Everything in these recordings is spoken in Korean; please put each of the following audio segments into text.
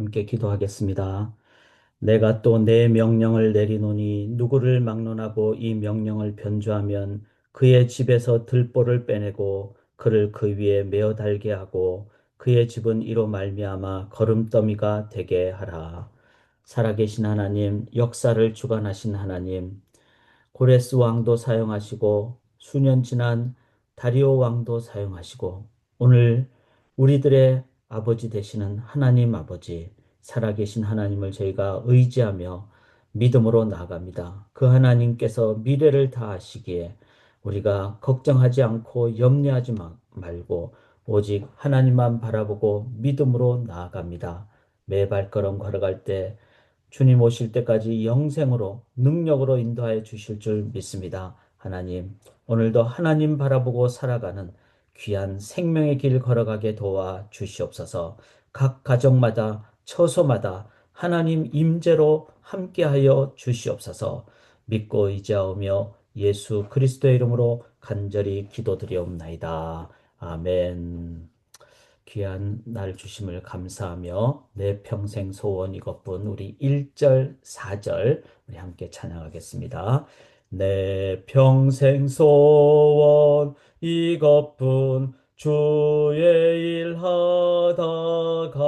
함께 기도하겠습니다. 내가 또 내 명령을 내리노니 누구를 막론하고 이 명령을 변조하면 그의 집에서 들보를 빼내고 그를 그 위에 메어 달게 하고 그의 집은 이로 말미암아 거름더미가 되게 하라. 살아계신 하나님, 역사를 주관하신 하나님, 고레스 왕도 사용하시고 수년 지난 다리오 왕도 사용하시고 오늘 우리들의 아버지 되시는 하나님 아버지 살아계신 하나님을 저희가 의지하며 믿음으로 나아갑니다. 그 하나님께서 미래를 다 아시기에 우리가 걱정하지 않고 염려하지 말고 오직 하나님만 바라보고 믿음으로 나아갑니다. 매 발걸음 걸어갈 때 주님 오실 때까지 영생으로 능력으로 인도하여 주실 줄 믿습니다. 하나님, 오늘도 하나님 바라보고 살아가는 귀한 생명의 길 걸어가게 도와 주시옵소서. 각 가정마다 처소마다 하나님 임재로 함께하여 주시옵소서. 믿고 의지하오며 예수 그리스도의 이름으로 간절히 기도드리옵나이다. 아멘. 귀한 날 주심을 감사하며 내 평생 소원 이것뿐 우리 1절, 4절 우리 함께 찬양하겠습니다. 내 평생 소원 이것뿐 주의 일 하다가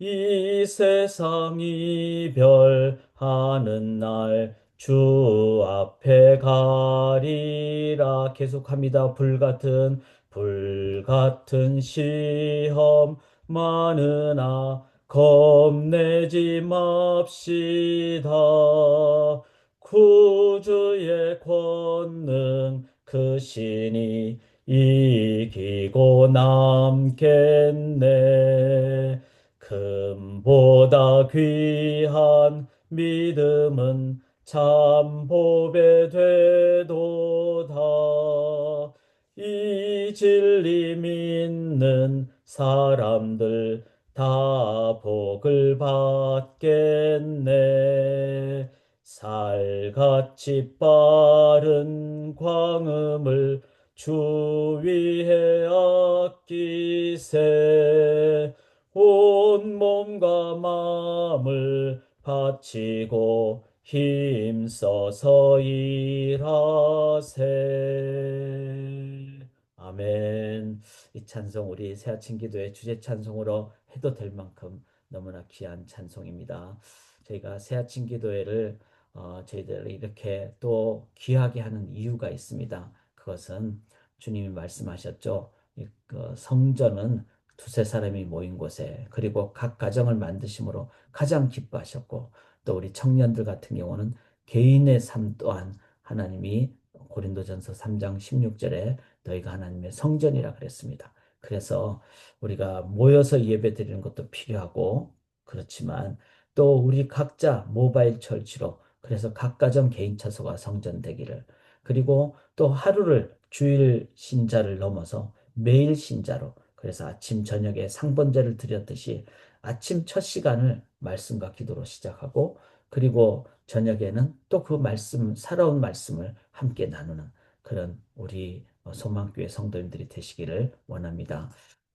이 세상 이 별하는 날 주 앞에 가리라 계속합니다. 불같은 불같은 시험 많으나 겁내지 맙시다. 구주의 권능 그 신이 이기고 남겠네. 금보다 귀한 믿음은 참 보배 되도다. 이 진리 믿는 사람들 다 복을 받겠네. 살같이 빠른 광음을 주 위에 아끼세 온 몸과 마음을 바치고 힘써서 일하세. 아멘. 이 찬송 우리 새 아침 기도의 주제 찬송으로 해도 될 만큼 너무나 귀한 찬송입니다. 저희가 새 아침 기도회를 어, 저희들 이렇게 또 귀하게 하는 이유가 있습니다. 그것은 주님이 말씀하셨죠. 그 성전은 두세 사람이 모인 곳에 그리고 각 가정을 만드심으로 가장 기뻐하셨고 또 우리 청년들 같은 경우는 개인의 삶 또한 하나님이 고린도전서 3장 16절에 너희가 하나님의 성전이라 그랬습니다. 그래서 우리가 모여서 예배 드리는 것도 필요하고 그렇지만 또 우리 각자 모바일 철치로 그래서 각 가정 개인 처소가 성전 되기를 그리고 또 하루를 주일 신자를 넘어서 매일 신자로 그래서 아침 저녁에 상번제를 드렸듯이 아침 첫 시간을 말씀과 기도로 시작하고 그리고 저녁에는 또 그 말씀 살아온 말씀을 함께 나누는 그런 우리 소망교회 성도님들이 되시기를 원합니다.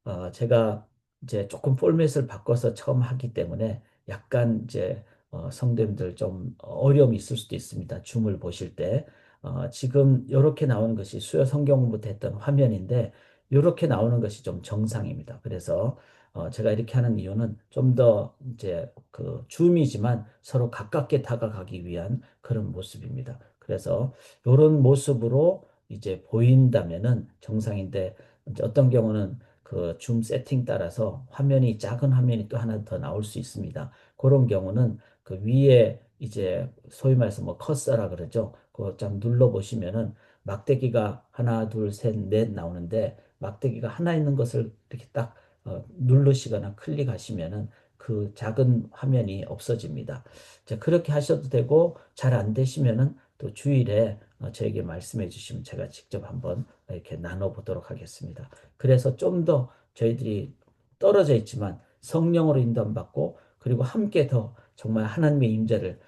어, 제가 이제 조금 포맷을 바꿔서 처음 하기 때문에 약간 이제 어, 성도님들 좀 어려움이 있을 수도 있습니다. 줌을 보실 때 어, 지금 이렇게 나오는 것이 수요 성경 공부 됐던 화면인데 이렇게 나오는 것이 좀 정상입니다. 그래서 어, 제가 이렇게 하는 이유는 좀 더 이제 그 줌이지만 서로 가깝게 다가가기 위한 그런 모습입니다. 그래서 이런 모습으로 이제 보인다면은 정상인데 어떤 경우는 그 줌 세팅 따라서 화면이 작은 화면이 또 하나 더 나올 수 있습니다. 그런 경우는 그 위에 이제 소위 말해서 뭐 커서라 그러죠. 그거 좀 눌러 보시면은 막대기가 하나, 둘, 셋, 넷 나오는데 막대기가 하나 있는 것을 이렇게 딱 어, 누르시거나 클릭하시면은 그 작은 화면이 없어집니다. 자, 그렇게 하셔도 되고 잘 안 되시면은 또 주일에 어, 저에게 말씀해 주시면 제가 직접 한번 이렇게 나눠 보도록 하겠습니다. 그래서 좀 더 저희들이 떨어져 있지만 성령으로 인도받고 그리고 함께 더 정말 하나님의 임재를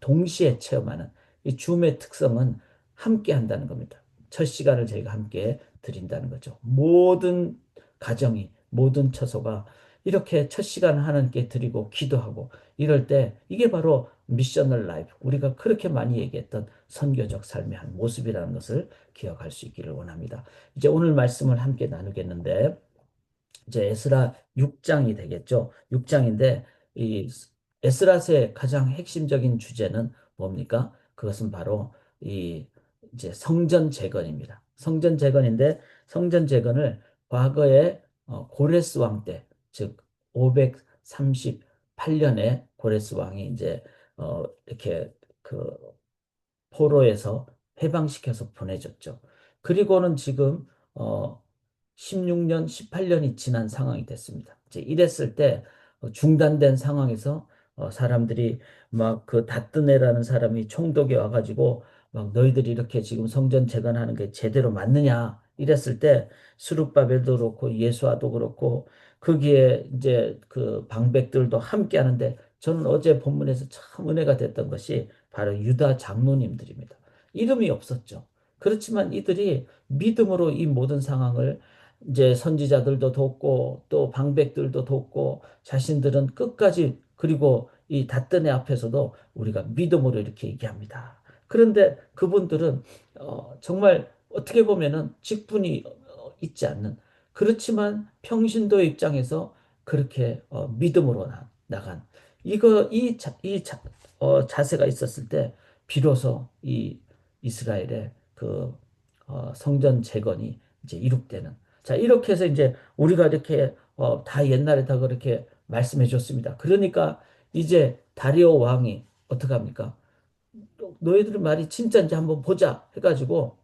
동시에 체험하는 이 줌의 특성은 함께 한다는 겁니다. 첫 시간을 저희가 함께 드린다는 거죠. 모든 가정이 모든 처소가 이렇게 첫 시간 하나님께 드리고 기도하고 이럴 때 이게 바로 미셔널 라이프 우리가 그렇게 많이 얘기했던 선교적 삶의 한 모습이라는 것을 기억할 수 있기를 원합니다. 이제 오늘 말씀을 함께 나누겠는데 이제 에스라 6장이 되겠죠. 6장인데 이 에스라서의 가장 핵심적인 주제는 뭡니까? 그것은 바로 이 이제 성전 재건입니다. 성전 재건인데 성전 재건을 과거에 어, 고레스 왕 때, 즉 538년에 고레스 왕이 이제 어, 이렇게 그 포로에서 해방시켜서 보내줬죠. 그리고는 지금 어, 16년, 18년이 지난 상황이 됐습니다. 이제 이랬을 때 어, 중단된 상황에서 어, 사람들이 막 그 다뜨네라는 사람이 총독에 와가지고 막 너희들이 이렇게 지금 성전 재건하는 게 제대로 맞느냐 이랬을 때 스룹바벨도 그렇고 예수아도 그렇고 거기에 이제 그 방백들도 함께 하는데 저는 어제 본문에서 참 은혜가 됐던 것이 바로 유다 장로님들입니다. 이름이 없었죠. 그렇지만 이들이 믿음으로 이 모든 상황을 이제 선지자들도 돕고 또 방백들도 돕고 자신들은 끝까지 그리고 이 닷든의 앞에서도 우리가 믿음으로 이렇게 얘기합니다. 그런데 그분들은 어, 정말 어떻게 보면은 직분이 어, 있지 않는 그렇지만 평신도의 입장에서 그렇게 어, 믿음으로 나, 나간 이거 이, 자, 이 자, 어, 자세가 있었을 때 비로소 이 이스라엘의 그 어, 성전 재건이 이제 이룩되는 자, 이렇게 해서 이제 우리가 이렇게 어, 다 옛날에 다 그렇게 말씀해 줬습니다. 그러니까 이제 다리오 왕이 어떻게 합니까? 너희들 말이 진짜인지 한번 보자 해가지고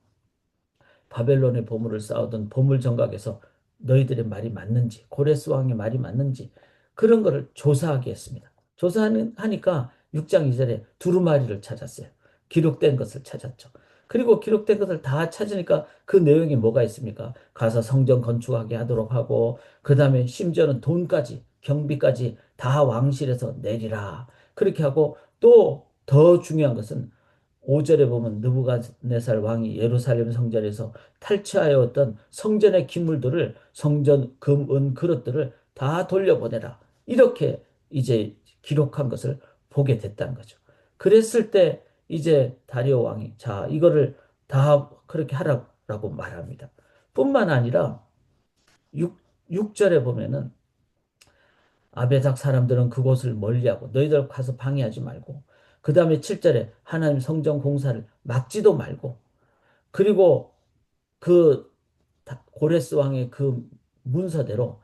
바벨론의 보물을 쌓아둔 보물 정각에서 너희들의 말이 맞는지 고레스 왕의 말이 맞는지 그런 거를 조사하게 했습니다. 조사하니까 6장 2절에 두루마리를 찾았어요. 기록된 것을 찾았죠. 그리고 기록된 것을 다 찾으니까 그 내용이 뭐가 있습니까? 가서 성전 건축하게 하도록 하고 그 다음에 심지어는 돈까지 경비까지 다 왕실에서 내리라 그렇게 하고 또 더 중요한 것은 5절에 보면 느부갓네살 왕이 예루살렘 성전에서 탈취하여 어떤 성전의 기물들을 성전 금, 은, 그릇들을 다 돌려보내라. 이렇게 이제 기록한 것을 보게 됐다는 거죠. 그랬을 때 이제 다리오 왕이 자 이거를 다 그렇게 하라고 말합니다. 뿐만 아니라 6, 6절에 보면은 아베작 사람들은 그곳을 멀리하고 너희들 가서 방해하지 말고 그 다음에 7절에 하나님 성전 공사를 막지도 말고 그리고 그 고레스 왕의 그 문서대로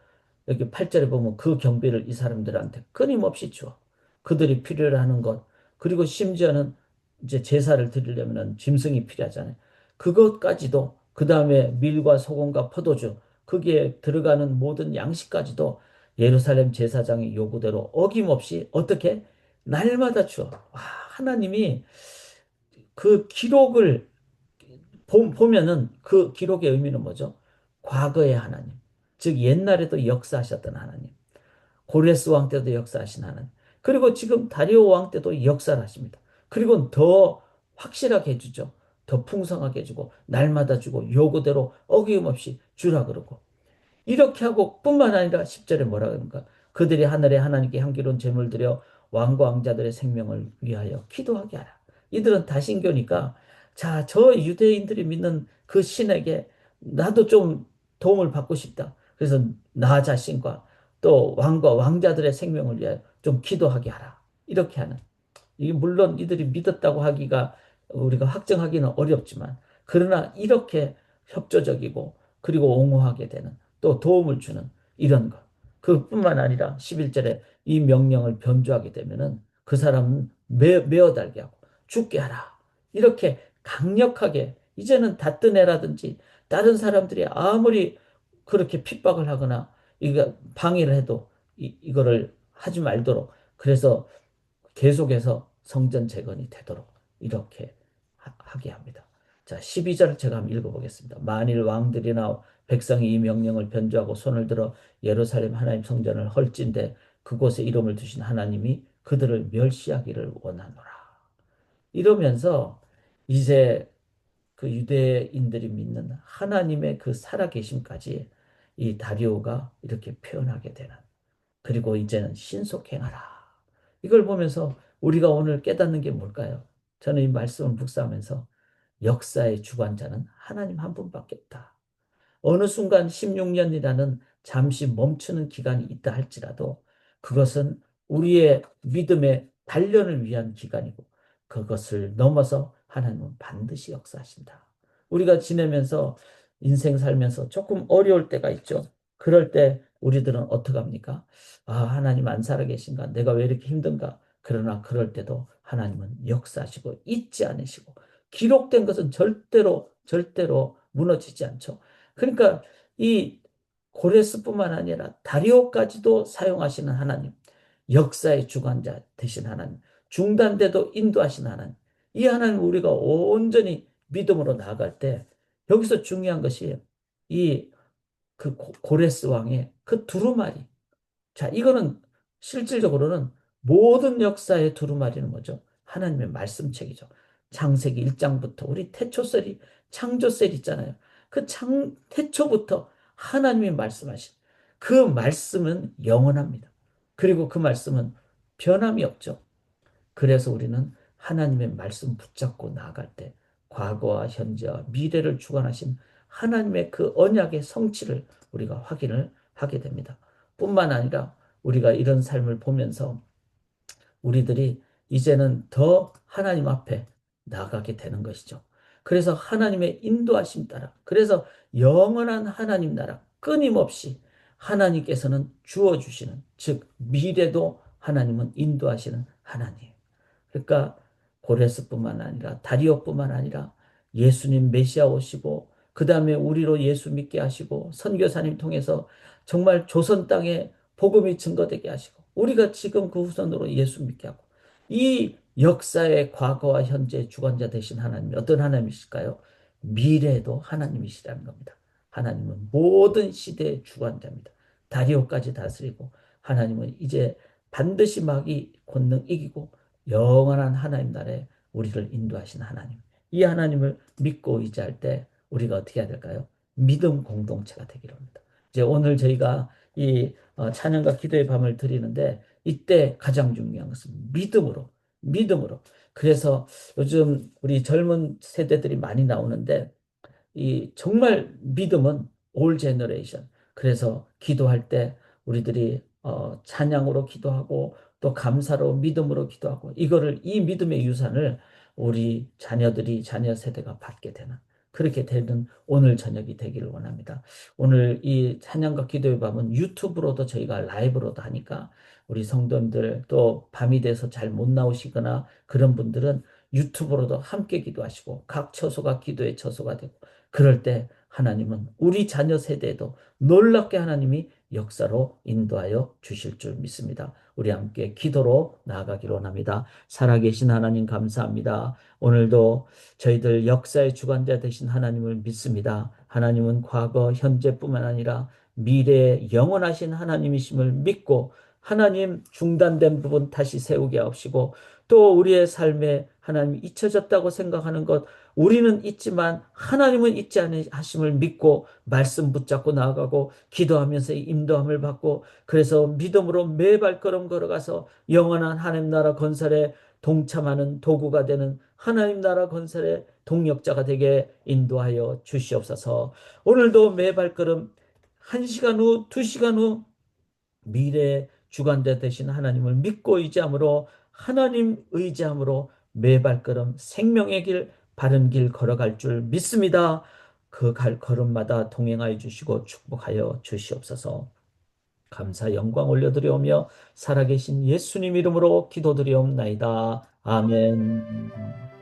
여기 8절에 보면 그 경비를 이 사람들한테 끊임없이 줘. 그들이 필요로 하는 것 그리고 심지어는 이제 제사를 드리려면 짐승이 필요하잖아요. 그것까지도 그 다음에 밀과 소금과 포도주 거기에 들어가는 모든 양식까지도 예루살렘 제사장의 요구대로 어김없이 어떻게 날마다 주어. 와, 하나님이 그 기록을 보, 면은 그 기록의 의미는 뭐죠? 과거의 하나님. 즉 옛날에도 역사하셨던 하나님. 고레스 왕 때도 역사하신 하나님. 그리고 지금 다리오 왕 때도 역사를 하십니다. 그리고 더 확실하게 해주죠. 더 풍성하게 해주고 날마다 주고 요구대로 어김없이 주라 그러고 이렇게 하고 뿐만 아니라 10절에 뭐라 그러니까 그들이 하늘에 하나님께 향기로운 제물 드려 왕과 왕자들의 생명을 위하여 기도하게 하라. 이들은 다신교니까 자, 저 유대인들이 믿는 그 신에게 나도 좀 도움을 받고 싶다. 그래서 나 자신과 또 왕과 왕자들의 생명을 위하여 좀 기도하게 하라. 이렇게 하는 이게 물론 이들이 믿었다고 하기가 우리가 확정하기는 어렵지만 그러나 이렇게 협조적이고 그리고 옹호하게 되는 또 도움을 주는 이런 것. 그뿐만 아니라 11절에 이 명령을 변조하게 되면은 그 사람은 매, 매어 달게 하고 죽게 하라. 이렇게 강력하게 이제는 다뜨네라든지 다른 사람들이 아무리 그렇게 핍박을 하거나 이거 방해를 해도 이, 이거를 하지 말도록 그래서 계속해서 성전 재건이 되도록 이렇게 하, 게 합니다. 자, 12절 제가 한번 읽어보겠습니다. 만일 왕들이나 백성이 이 명령을 변조하고 손을 들어 예루살렘 하나님 성전을 헐진데 그곳에 이름을 두신 하나님이 그들을 멸시하기를 원하노라. 이러면서 이제 그 유대인들이 믿는 하나님의 그 살아계심까지 이 다리오가 이렇게 표현하게 되는 그리고 이제는 신속행하라. 이걸 보면서 우리가 오늘 깨닫는 게 뭘까요? 저는 이 말씀을 묵상하면서 역사의 주관자는 하나님 한 분밖에 없다. 어느 순간 16년이라는 잠시 멈추는 기간이 있다 할지라도 그것은 우리의 믿음의 단련을 위한 기간이고 그것을 넘어서 하나님은 반드시 역사하신다. 우리가 지내면서 인생 살면서 조금 어려울 때가 있죠. 그럴 때 우리들은 어떻게 합니까? 아, 하나님 안 살아계신가? 내가 왜 이렇게 힘든가? 그러나 그럴 때도 하나님은 역사하시고 잊지 않으시고 기록된 것은 절대로 절대로 무너지지 않죠. 그러니까 이 고레스뿐만 아니라 다리오까지도 사용하시는 하나님, 역사의 주관자 되신 하나님, 중단돼도 인도하신 하나님, 이 하나님 우리가 온전히 믿음으로 나아갈 때 여기서 중요한 것이 이 그 고레스 왕의 그 두루마리. 자, 이거는 실질적으로는 모든 역사의 두루마리는 뭐죠? 하나님의 말씀책이죠. 창세기 1장부터 우리 태초셀이 창조셀 있잖아요. 그 창, 태초부터 하나님이 말씀하신 그 말씀은 영원합니다. 그리고 그 말씀은 변함이 없죠. 그래서 우리는 하나님의 말씀 붙잡고 나아갈 때 과거와 현재와 미래를 주관하신 하나님의 그 언약의 성취를 우리가 확인을 하게 됩니다. 뿐만 아니라 우리가 이런 삶을 보면서 우리들이 이제는 더 하나님 앞에 나가게 되는 것이죠. 그래서 하나님의 인도하심 따라 그래서 영원한 하나님 나라 끊임없이 하나님께서는 주어 주시는 즉 미래도 하나님은 인도하시는 하나님. 그러니까 고레스뿐만 아니라 다리오뿐만 아니라 예수님 메시아 오시고 그 다음에 우리로 예수 믿게 하시고 선교사님 통해서 정말 조선 땅에 복음이 증거되게 하시고 우리가 지금 그 후손으로 예수 믿게 하고 이 역사의 과거와 현재 주관자 되신 하나님이 어떤 하나님이실까요? 미래도 하나님이시라는 겁니다. 하나님은 모든 시대의 주관자입니다. 다리오까지 다스리고 하나님은 이제 반드시 마귀 권능 이기고 영원한 하나님 나라에 우리를 인도하신 하나님. 이 하나님을 믿고 의지할 때 우리가 어떻게 해야 될까요? 믿음 공동체가 되기로 합니다. 이제 오늘 저희가 이 어, 찬양과 기도의 밤을 드리는데 이때 가장 중요한 것은 믿음으로, 믿음으로. 그래서 요즘 우리 젊은 세대들이 많이 나오는데 이 정말 믿음은 올 제너레이션. 그래서 기도할 때 우리들이 어, 찬양으로 기도하고 또 감사로 믿음으로 기도하고 이거를 이 믿음의 유산을 우리 자녀들이 자녀 세대가 받게 되는 그렇게 되는 오늘 저녁이 되기를 원합니다. 오늘 이 찬양과 기도의 밤은 유튜브로도 저희가 라이브로도 하니까 우리 성도님들 또 밤이 돼서 잘 못 나오시거나 그런 분들은 유튜브로도 함께 기도하시고 각 처소가 기도의 처소가 되고 그럴 때 하나님은 우리 자녀 세대에도 놀랍게 하나님이 역사로 인도하여 주실 줄 믿습니다. 우리 함께 기도로 나아가기로 합니다. 살아계신 하나님 감사합니다. 오늘도 저희들 역사의 주관자 되신 하나님을 믿습니다. 하나님은 과거, 현재뿐만 아니라 미래에 영원하신 하나님이심을 믿고 하나님 중단된 부분 다시 세우게 하시고 또 우리의 삶에 하나님 잊혀졌다고 생각하는 것 우리는 있지만 하나님은 있지 않으심을 믿고 말씀 붙잡고 나아가고 기도하면서 인도함을 받고 그래서 믿음으로 매 발걸음 걸어가서 영원한 하나님 나라 건설에 동참하는 도구가 되는 하나님 나라 건설의 동력자가 되게 인도하여 주시옵소서. 오늘도 매 발걸음 한 시간 후, 두 시간 후 미래 주관자 되신 하나님을 믿고 의지함으로 하나님 의지함으로 매 발걸음 생명의 길 바른 길 걸어갈 줄 믿습니다. 그 갈 걸음마다 동행하여 주시고 축복하여 주시옵소서. 감사 영광 올려드려오며 살아계신 예수님 이름으로 기도드리옵나이다. 아멘.